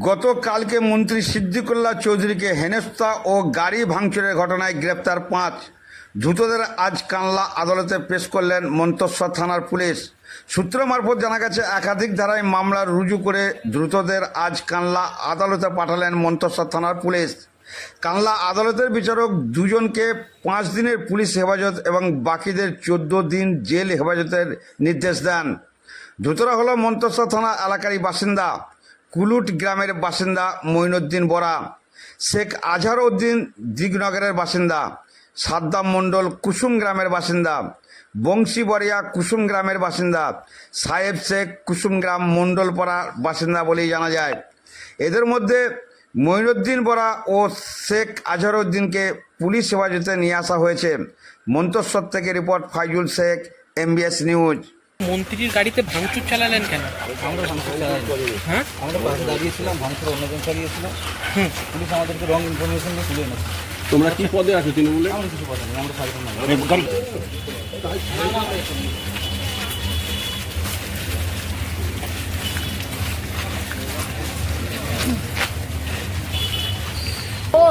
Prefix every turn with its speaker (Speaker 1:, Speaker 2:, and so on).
Speaker 1: গতকালকে মন্ত্রী সিদ্দিকুল্লাহ চৌধুরীকে হেনস্থা ও গাড়ি ভাঙচুরের ঘটনায় গ্রেপ্তার পাঁচ। ধৃতদের আজ কানলা আদালতে পেশ করলেন মন্তস্বর থানার পুলিশ। সূত্র মারফত জানা গেছে, একাধিক ধারায় মামলা রুজু করে দ্রুতদের আজ কানলা আদালতে পাঠালেন মন্তস্বর থানার পুলিশ। কানলা আদালতের বিচারক দুজনকে পাঁচ দিনের পুলিশ হেফাজত এবং বাকিদের চোদ্দ দিন জেল হেফাজতের নির্দেশ দেন। ধৃতরা হলো মন্তস্বর থানা এলাকারই বাসিন্দা। কুলুট গ্রামের বাসিন্দা মঈনুদ্দিন বরা, শেখ আজহার উদ্দিন দিগনগরের বাসিন্দা, সাদ্দাম মণ্ডল কুসুম গ্রামের বাসিন্দা বংশী বরিয়া কুসুম গ্রামের বাসিন্দা, সাহেব শেখ কুসুম গ্রাম মণ্ডলপাড়ার বাসিন্দা বলেই জানা যায়। এদের মধ্যে মঈনুদ্দিন বরা ও শেখ আজহার উদ্দিনকে পুলিশ হেফাজতে নিয়ে আসা হয়েছে। মন্তস্বর থেকে report Faizul Sheikh, MBS news.
Speaker 2: মন্ত্রীর গাড়িতে ভাঙচুর চালালেন কেন?
Speaker 3: আমরা ভাঙচুর চালাইনি।
Speaker 2: হ্যাঁ?
Speaker 3: আমরা পাশে দাঁড়িয়েছিলাম ভাঙচুর অন্যজন চালিয়েছিলাম পুলিশ আমাদেরকে রং ইনফরমেশন দিয়ে তুলে এনেছে।
Speaker 4: তোমরা কি পদে আছো তৃণমূলে?
Speaker 3: এমন কিছু কথা নেই আমরা সাধারণ মানুষ।
Speaker 5: ও